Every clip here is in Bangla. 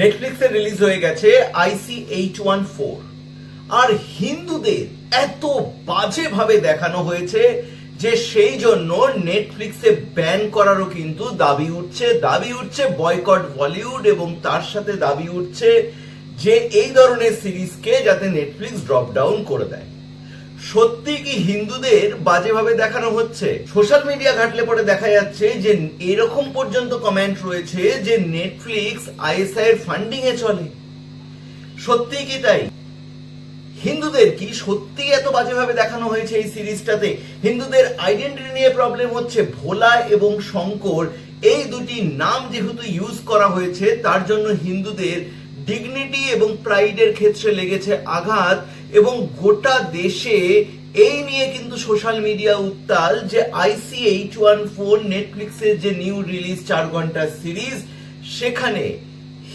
নেটফ্লিক্সে রিলিজ হয়ে গেছে আইসি এইট ওয়ান ফোর আর হিন্দুদের এত বাজেভাবে দেখানো হয়েছে যে সেই জন্য নেটফ্লিক্সে ব্যান করারও কিন্তু দাবি উঠছে দাবি উঠছে বয়কট বলিউড এবং তার সাথে দাবি উঠছে যে এই ধরনের সিরিজকে যাতে নেটফ্লিক্স ড্রপ ডাউন করে দেয়। সত্যি কি হিন্দুদের বাজেভাবে দেখানো হচ্ছে? সোশ্যাল মিডিয়া ঘাটলে পরে দেখা যাচ্ছে যে এরকম পর্যন্ত কমেন্ট রয়েছে যে নেটফ্লিক্স আইএসআই এর ফান্ডিং এ চলে। সত্যি কি তাই? হিন্দুদের কি সত্যি এত বাজেভাবে দেখানো হয়েছে এই সিরিজটাতে? হিন্দুদের আইডেন্টিটি নিয়ে প্রবলেম হচ্ছে ভোলা এবং শঙ্কর। এই দুটি নাম যেহেতু ইউজ করা হয়েছে, তার জন্য হিন্দুদের ডিগনিটি এবং প্রাইডের ক্ষেত্রে লেগেছে আঘাত। এবং গোটা দেশে এই নিয়ে কিন্তু সোশ্যাল মিডিয়া উত্তাল যে আইসি এইট ওয়ান ফোর নেটফ্লিক্সের যে নিউ রিলিজ চার ঘণ্টার সিরিজ সেখানে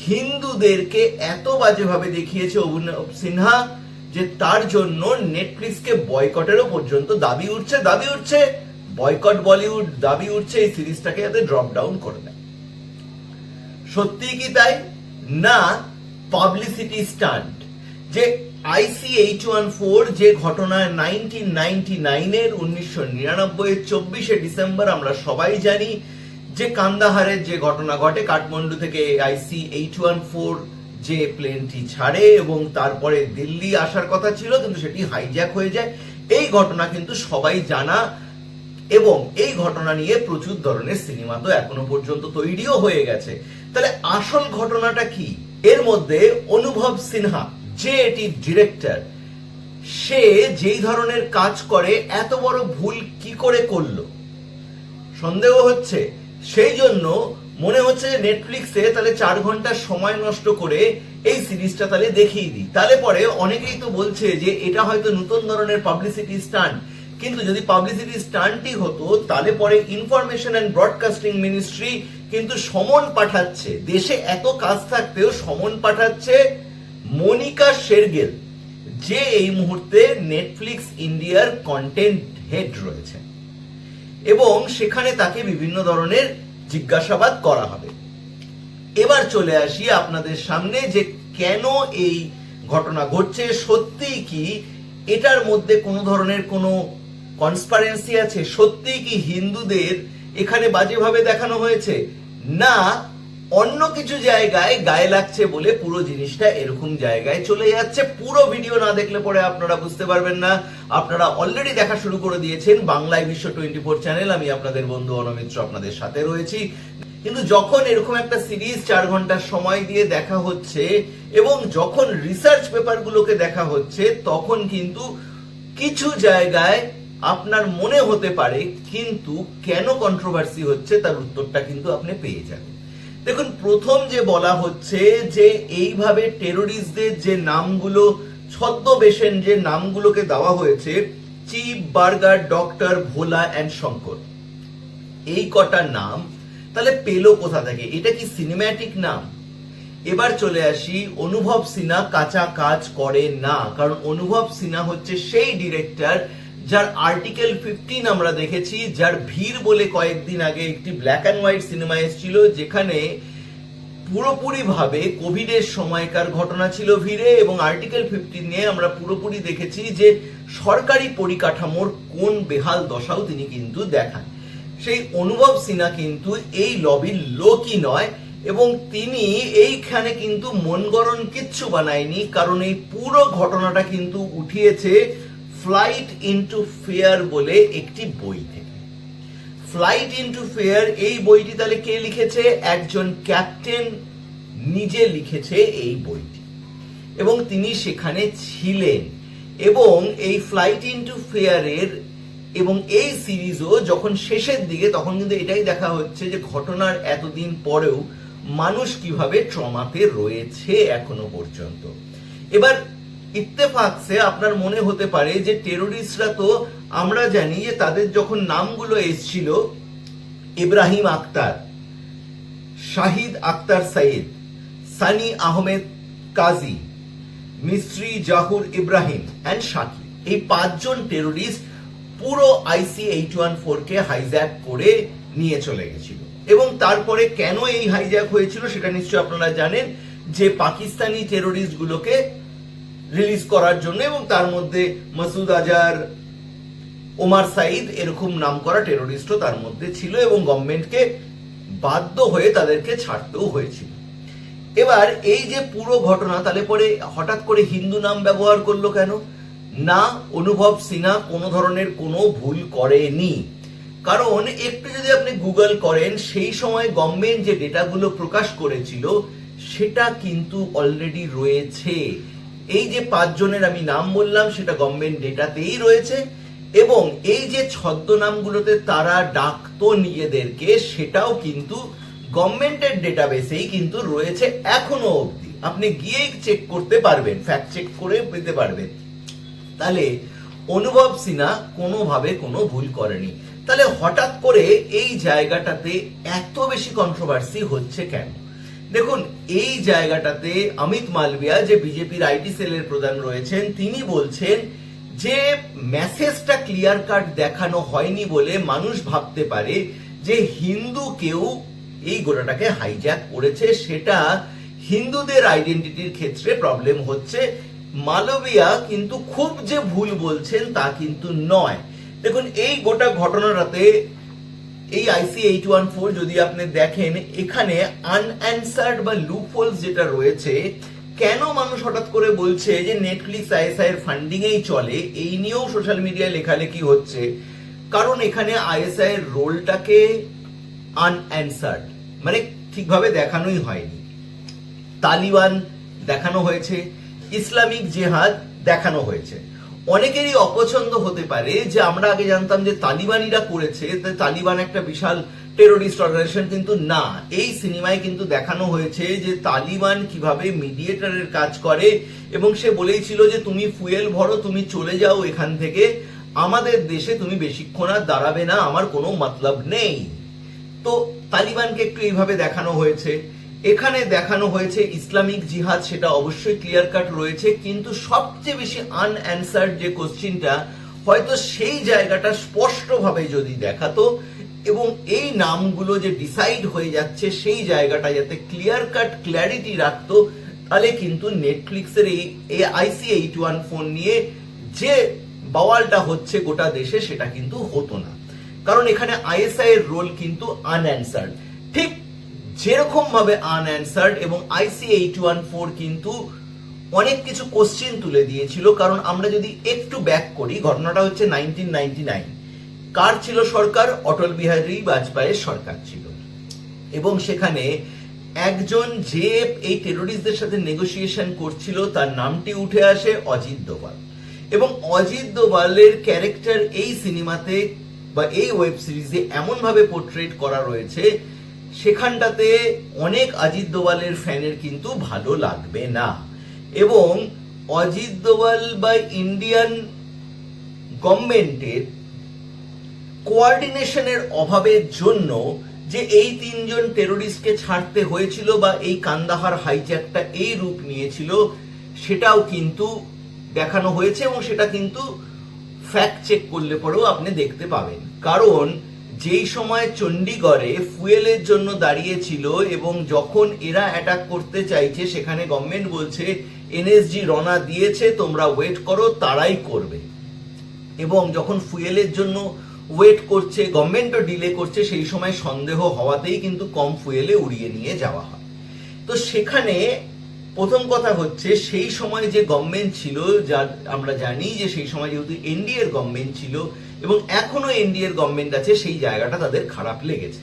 হিন্দুদেরকে এত বাজেভাবে দেখিয়েছে অভিনব সিনহা যে তার জন্য নেটফ্লিক্সকে বয়কটেরও পর্যন্ত দাবি উঠছে দাবি উঠছে বয়কট বলিউড দাবি উঠছে, এই সিরিজটাকে যাতে ড্রপ ডাউন করে দেয়। সত্যি কি তাই? না পাবলিসিটি স্টান্ট যে আইসি এইচ ওয়ান ফোর যে ঘটনা নাইনটিন নাইনটি নাইনের উনিশশো নিরানব্বই চব্বিশে ডিসেম্বর আমরা সবাই জানি, যে কান্দাহারের যে ঘটনা ঘটে কাঠমান্ডু থেকে আইসি এইট ওয়ান ফোর যে প্লেনটি ছাড়ে এবং তারপরে দিল্লি আসার কথা ছিল, কিন্তু সেটি হাইজ্যাক হয়ে যায়। এই ঘটনা কিন্তু সবাই জানা এবং এই ঘটনা নিয়ে প্রচুর ধরনের সিনেমা তো এখনও পর্যন্ত তৈরিও হয়ে গেছে। তাহলে আসল ঘটনাটা কি? এর মধ্যে অনুভব সিনহা যে এটি ডিরেক্টর সে যেই ধরনের কাজ করে, এত বড় ভুল কি করে করল? সন্দেহ হচ্ছে। সেই জন্য মনে হচ্ছে যে নেটফ্লিক্সে তাহলে চার ঘণ্টা সময় নষ্ট করে এই সিরিজটা তাহলে দেখিয়ে দিই। তাহলে পরে অনেকেই তো বলছে যে এটা হয়তো নতুন ধরনের পাবলিসিটি স্টান্ট কিন্তু যদি পাবলিসিটি স্টান্টই হতো, তাহলে পরে ইনফরমেশন অ্যান্ড ব্রডকাস্টিং মিনিস্ট্রি কিন্তু সমন পাঠাচ্ছে। দেশে এত কাজ থাকতেও সমন পাঠাচ্ছে মনিকা শেরগেল, যে এই মুহূর্তে নেটফ্লিক্স ইন্ডিয়ার কন্টেন্ট হেড রয়েছে এবং সেখানে তাকে বিভিন্ন ধরনের জিজ্ঞাসাবাদ করা হবে। এবার চলে আসি আপনাদের সামনে যে কেন এই ঘটনা ঘটছে সত্যি কি এটার মধ্যে কোনো ধরনের কোনো কনসপারেন্সি আছে? সত্যি কি হিন্দুদের এখানে বাজেভাবে দেখানো হয়েছে? না অন্য কিছু জায়গায় গায়ে লাগছে বলে পুরো জিনিসটা এরকম জায়গায় চলে যাচ্ছে। পুরো ভিডিও না দেখলে পরে আপনারা বুঝতে পারবেন না। আপনারা অলরেডি দেখা শুরু করে দিয়েছেন বাংলায় বিশ্ব টোয়েন্টি ফোর চ্যানেল আমি আপনাদের বন্ধু অনমিত্র আপনাদের সাথে রয়েছি। কিন্তু যখন এরকম একটা সিরিজ চার ঘণ্টার সময় দিয়ে দেখা হচ্ছে এবং যখন রিসার্চ পেপারগুলোকে দেখা হচ্ছে, তখন কিন্তু কিছু জায়গায় আপনার মনে হতে পারে, কিন্তু কেন কন্ট্রোভার্সি হচ্ছে তার উত্তরটা কিন্তু আপনি পেয়ে যাবেন। দেখুন, প্রথম যে বলা হচ্ছে যে এইভাবে টেরোরিস্টদের যে নামগুলো ছদ্মবেশেন যে নামগুলোকে দেওয়া হয়েছে chief burger doctor Bhola and Shankar এই কটা নাম, তাহলে পেল কোথা থেকে? এটা কি সিনেম্যাটিক নাম? এবার চলে আসি, অনুভব সিনহা কাঁচা কাজ করে না, কারণ অনুভব সিনহা হচ্ছে সেই ডিরেক্টর যার আর্টিকেল ফিফটিন আমরা দেখেছি, যার ভিড় বলে কয়েকদিন আগে একটি ব্ল্যাক অ্যান্ড হোয়াইট সিনেমা এসেছিল, যেখানে পুরোপুরি ভাবে কোভিডের সময়কার ঘটনা ছিল ভিড়ে এবং আর্টিকেল ফিফটিন নিয়ে আমরা পুরোপুরি দেখেছি যে সরকারি পরিকাঠামোর কোন বেহাল দশাও তিনি কিন্তু দেখান। সেই অনুভব সিনহা কিন্তু এই লবির লোকই নয় এবং তিনি এইখানে কিন্তু মনগড়ন কিচ্ছু বানায়নি, কারণ এই পুরো ঘটনাটা কিন্তু উঠিয়েছে ফ্লাইট ইনটু ফেয়ার বলে একটি বই থেকে। ফ্লাইট ইনটু ফেয়ার এই বইটি তাহলে কে লিখেছে? একজন ক্যাপ্টেন নিজে লিখেছে এই বইটি। এবং তিনি সেখানে ছিলেন। এবং এই ফ্লাইট ইনটু ফেয়ারের এবং এই সিরিজও যখন শেষের দিকে, তখন কিন্তু এটাই দেখা হচ্ছে যে ঘটনার এতদিন পরেও মানুষ কীভাবে ট্রমাতে রয়েছে এখনও পর্যন্ত। এবার ইত্তেফাকসে আপনার মনে হতে পারে যে টেরোরিস্টরা তো আমরা জানি যে তাদের যখন নামগুলো এসছিল, ইব্রাহিম আক্তার, শাহিদ আক্তার সাইদ সানি আহমেদ কাজী মিস্ত্রি জাহুর ইব্রাহিম অ্যান্ড শাকিব এই পাঁচজন টেরোরিস্ট পুরো আইসি এইট ওয়ান ফোর কে হাইজ্যাক করে নিয়ে চলে গেছিল। এবং তারপরে কেন এই হাইজ্যাক হয়েছিল সেটা নিশ্চয়ই আপনারা জানেন যে পাকিস্তানি টেরোরিস্ট গুলোকে রিলিজ করার জন্য এবং তার মধ্যে মাসুদ আজার ওমার সাইদ এরকম নাম করা টেরোরিস্টও তার মধ্যে ছিল এবং গভর্নমেন্টকে বাধ্য হয়ে তাদেরকে ছাড়তেও হয়েছিল। এবার এই যে পুরো ঘটনা, তাহলে পরে হঠাৎ করে হিন্দু নাম ব্যবহার করল কেন? না, অনুভব সিনহা কোনো ধরনের কোনো ভুল করেনি। কারণ একটু যদি আপনি গুগল করেন, সেই সময় গভর্নমেন্ট যে ডেটাগুলো প্রকাশ করেছিল, সেটা কিন্তু অলরেডি রয়েছে। এই যে পাঁচজনের আমি নাম বললাম, সেটা গভর্নমেন্ট ডেটাতেই রয়েছে এবং এই যে ছদ্মনামগুলোতে তারা ডাকতো নিজেদেরকে, সেটাও কিন্তু গভর্নমেন্টের ডেটাবেসেই কিন্তু রয়েছে এখনও অবধি। আপনি গিয়ে চেক করতে পারবেন ফ্যাক্ট চেক করে পেতে পারবেন। তাহলে অনুভব সিনহা কোনোভাবে কোনো ভুল করেনি। তাহলে হঠাৎ করে এই জায়গাটাতে এত বেশি কন্ট্রোভার্সি হচ্ছে কেন? দেখুন, এই জায়গাটাতে অমিত মালবিয়া যে বিজেপির আইটি সেলের প্রধান রয়েছেন, তিনি বলছেন যে মেসেজটা ক্লিয়ার কাট দেখানো হয়নি বলে মানুষ ভাবতে পারে যে হিন্দু কেউ এই গোটাটাকে হাইজ্যাক করেছে, সেটা হিন্দুদের আইডেন্টিটির ক্ষেত্রে প্রবলেম হচ্ছে। মালবিয়া কিন্তু খুব যে ভুল বলছেন তা কিন্তু নয়। দেখুন, এই গোটা ঘটনাটাতে এই আইসি এইট ওয়ান ফোর যদি আপনি দেখেন, এখানে আনঅ্যান্সার্ড বা লুপহোলস যেটা রয়েছে, কেন মানুষ হঠাৎ করে বলছে যে নেটফ্লিক্স আইএসআই এর ফান্ডিং এই চলে? এই নিয়েও সোশ্যাল মিডিয়ায় লেখালেখি হচ্ছে। কারণ এখানে আইএসআই এর রোলটাকে আনঅ্যান্সার্ড মানে ঠিকভাবে দেখানোই হয়নি। তালিবান দেখানো হয়েছে, ইসলামিক জেহাদ দেখানো হয়েছে। অনেকেরই অপছন্দ হতে পারে যে আমরা আগে জানতাম যে তালিবানিরা করেছে তালিবান একটা বিশাল টেরোরিস্ট অর্গানাইজেশন কিন্তু না। এই সিনেমায় কিন্তু দেখানো হয়েছে যে তালিবান কীভাবে মিডিয়েটারের কাজ করে এবং সে বলেইছিল যে, তুমি ফুয়েল ভরো, তুমি চলে যাও এখান থেকে। আমাদের দেশে তুমি বেশিক্ষণ আর দাঁড়াবে না, আমার কোনো মতলব নেই। তো তালিবানকে একটু এইভাবে দেখানো হয়েছে। এখানে দেখানো হয়েছে ইসলামিক জিহাদ, সেটা অবশ্যই ক্লিয়ার কাট রয়েছে, কিন্তু সবচেয়ে বেশি আনঅ্যান্সার্ড যে কোশ্চিনটা হয়তো সেই জায়গাটা স্পষ্টভাবে যদি দেখাতো, এবং এই নামগুলো যে ডিসাইড হয়ে যাচ্ছে, সেই জায়গাটা যাতে ক্লিয়ার কাট ক্ল্যারিটি রাখতো, তাহলে কিন্তু নেটফ্লিক্সের এই এ আইসি এইট ওয়ান ফোন নিয়ে যে বাওয়ালটা হচ্ছে গোটা দেশে, সেটা কিন্তু হতো না। কারণ এখানে আইএসআই এর রোল কিন্তু আনঅ্যান্সার্ড ঠিক যেরকম ভাবে আনঅ্যান্সার্ড এবং আইসি এইট ওয়ান ফোর কিন্তু অনেক কিছু কোশ্চিন তুলে দিয়েছিল, কারণ আমরা যদি একটু ব্যাক করি, ঘটনাটা হচ্ছে নাইনটিন কার ছিল সরকার? অটল বিহারী বাজপেয়ীর সরকার ছিল। এবং সেখানে একজন যে এই টেরোরিস্টদের সাথে নেগোসিয়েশন করছিল, তার নামটি উঠে আসে অজিত দোভাল। এবং অজিত দোভালের ক্যারেক্টার এই সিনেমাতে বা এই ওয়েব সিরিজে এমন ভাবে পোর্ট্রেট করা রয়েছে সেখানটাতে অনেক অজিত দোভালের ফ্যানের কিন্তু ভালো লাগবে না। এবং অজিত দোভাল বা ইন্ডিয়ান গভর্নমেন্টের কোয়ার্ডিনেশনের অভাবের জন্য যে এই তিনজন টেরোরিস্টকে ছাড়তে হয়েছিল বা এই কান্দাহার হাইজ্যাকটা এই রূপ নিয়েছিল, সেটাও কিন্তু দেখানো হয়েছে এবং সেটা কিন্তু ফ্যাক্ট চেক করলে পরেও আপনি দেখতে পাবেন। কারণ যেই সময় চণ্ডীগড়ে ফুয়েলের জন্য দাঁড়িয়েছিল এবং যখন এরা অ্যাটাক করতে চাইছে, সেখানে গভর্নমেন্ট বলছে, এনএসজি রনা দিয়েছে, তোমরা ওয়েট করো, তারাই করবে। এবং যখন ফুয়েলের জন্য ওয়েট করছে গভর্নমেন্টও ডিলে করছে, সেই সময় সন্দেহ হওয়াতেই কিন্তু কম ফুয়েলে উড়িয়ে নিয়ে যাওয়া হয়। তো সেখানে প্রথম কথা হচ্ছে, সেই সময় যে গভর্নমেন্ট ছিল যা আমরা জানি যে সেই সময় যেহেতু এনডিএর গভর্নমেন্ট ছিল এবং এখনও এনডিএর গভর্নমেন্ট আছে, সেই জায়গাটা তাদের খারাপ লেগেছে।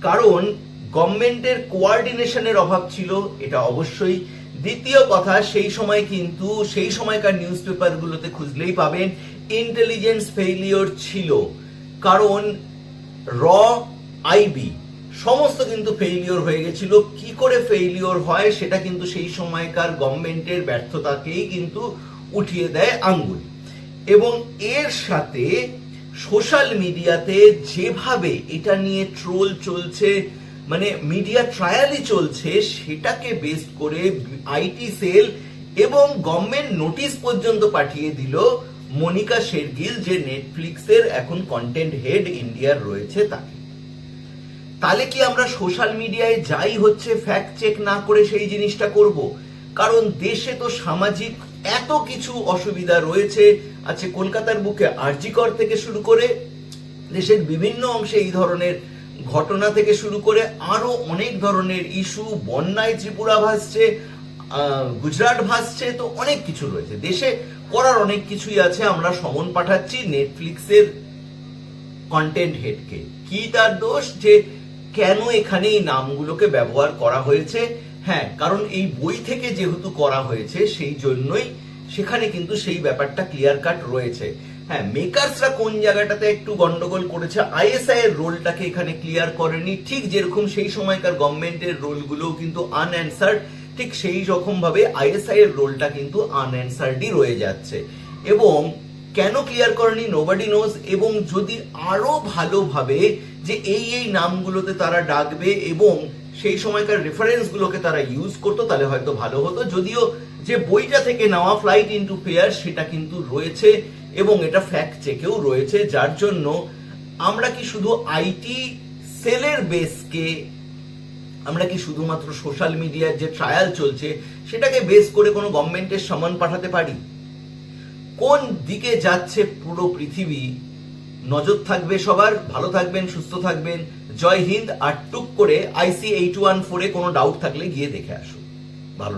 কারণ গভর্নমেন্টের কোয়ার্ডিনেশনের অভাব ছিল, এটা অবশ্যই। দ্বিতীয় কথা, সেই সময় কিন্তু, সেই সময়কার নিউজ পেপারগুলোতে খুঁজলেই পাবেন ইন্টেলিজেন্স ফেইলিওর ছিল। কারণ র আইবি সমস্ত কিন্তু ফেইলিওর হয়ে গেছিল। কি করে ফেইলিওর হয়, সেটা কিন্তু সেই সময়কার গভর্নমেন্টের ব্যর্থতাকেই কিন্তু উঠিয়ে দেয় আঙ্গুল। এবং এর সাথে সোশ্যাল মিডিয়াতে যেভাবে এটা নিয়ে ট্রোল চলছে মানে মিডিয়া ট্রায়ালই চলছে, সেটাকে বেস করে আইটি সেল এবং গভর্নমেন্ট নোটিশ পর্যন্ত পাঠিয়ে দিল মনিকা শেরগিল যে নেটফ্লিক্সের এখন কন্টেন্ট হেড ইন্ডিয়ার রয়েছে তাকে। তাহলে কি আমরা সোশ্যাল মিডিয়ায় যাই হচ্ছে ফ্যাক্ট চেক না করে সেই জিনিসটা করব? কারণ দেশে তো সামাজিক এত কিছু অসুবিধা রয়েছে আছে কলকাতার বুকে আরজিকর থেকে শুরু করে দেশের বিভিন্ন অংশে এই ধরনের ঘটনা থেকে শুরু করে আরও অনেক ধরনের ইস্যু, বন্যায় ত্রিপুরা ভাসছে গুজরাট ভাসছে, তো অনেক কিছু রয়েছে। দেশে করার অনেক কিছুই আছে, আমরা সমন পাঠাচ্ছি নেটফ্লিক্সের কন্টেন্ট হেডকে কি তার দোষ? যে কেন এখানে এই নামগুলোকে ব্যবহার করা হয়েছে? হ্যাঁ কারণ এই বই থেকে যেহেতু করা হয়েছে, সেই জন্যই সেখানে কিন্তু সেই ব্যাপারটা ক্লিয়ার কাট রয়েছে। হ্যাঁ মেকার্সরা কোন জায়গাটাতে একটু গন্ডগোল করেছে আইএসআই এর রোলটাকে এখানে ক্লিয়ার করেনি। ঠিক যেরকম সেই সময়কার গভর্নমেন্টের রোলগুলোও কিন্তু আনঅ্যান্সার্ড ঠিক সেই রকম ভাবে আইএসআই এর রোলটা কিন্তু আনঅ্যান্সার্ডই রয়ে যাচ্ছে। এবং কেন ক্লিয়ার করেনি? নোবডি নোজ এবং যদি আরও ভালোভাবে যে এই এই নামগুলোতে তারা ডাকবে এবং সেই সময়কার রেফারেন্সগুলোকে তারা ইউজ করতো, তাহলে হয়তো ভালো হতো। যদিও যে বইটা থেকে নেওয়া ফ্লাইট ইন্টু পেয়ার সেটা কিন্তু রয়েছে এবং এটা ফ্যাক্ট চেকেও রয়েছে, যার জন্য আমরা কি শুধু আইটি সেলের বেসকে আমরা কি শুধুমাত্র সোশ্যাল মিডিয়ার যে ট্রায়াল চলছে, সেটাকে বেস করে কোনো গভর্নমেন্টের সামান পাঠাতে পারি? কোন দিকে যাচ্ছে পুরো পৃথিবী? নজর থাকবে সবার, ভালো থাকবেন, সুস্থ থাকবেন। জয় হিন্দ, আর টুক করে আইসি এইট ওয়ান ফোরে কোনো ডাউট থাকলে গিয়ে দেখে আসুন। ভালো